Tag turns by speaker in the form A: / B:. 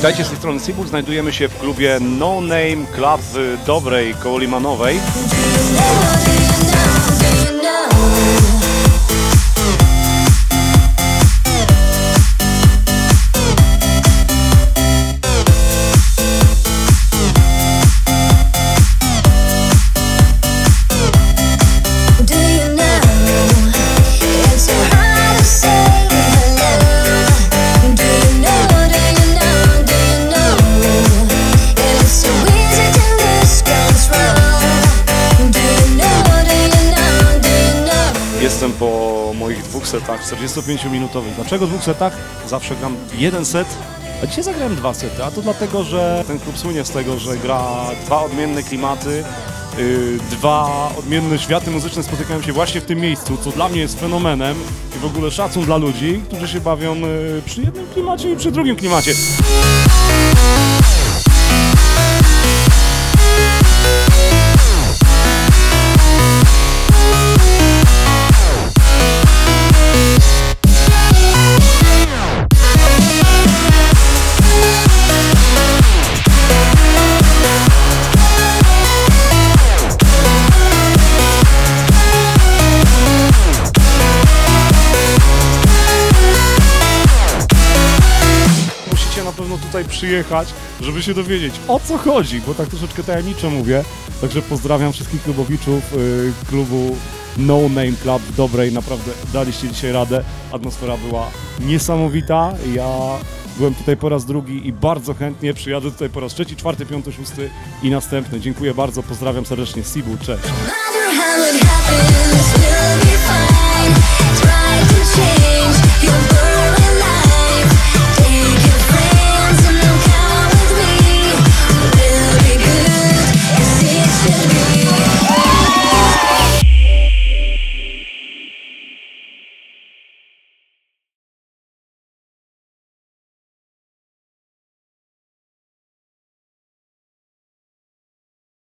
A: Witajcie z tej strony Sibur, znajdujemy się w klubie No Name Club w Dobrej koło Limanowej. Moich dwóch setach 45-minutowych. Dlaczego dwóch setach? Zawsze gram jeden set, a dzisiaj zagrałem dwa sety. A to dlatego, że ten klub słynie z tego, że gra dwa odmienne klimaty, yy, dwa odmienne światy muzyczne spotykają się właśnie w tym miejscu, co dla mnie jest fenomenem i w ogóle szacun dla ludzi, którzy się bawią yy, przy jednym klimacie i przy drugim klimacie. Na pewno tutaj przyjechać, żeby się dowiedzieć o co chodzi, bo tak troszeczkę tajemniczo mówię. Także pozdrawiam wszystkich klubowiczów y, klubu No Name Club Dobrej. Naprawdę daliście dzisiaj radę. Atmosfera była niesamowita. Ja byłem tutaj po raz drugi i bardzo chętnie przyjadę tutaj po raz trzeci, czwarty, piąty, szósty i następny. Dziękuję bardzo, pozdrawiam serdecznie. Sibu, cześć.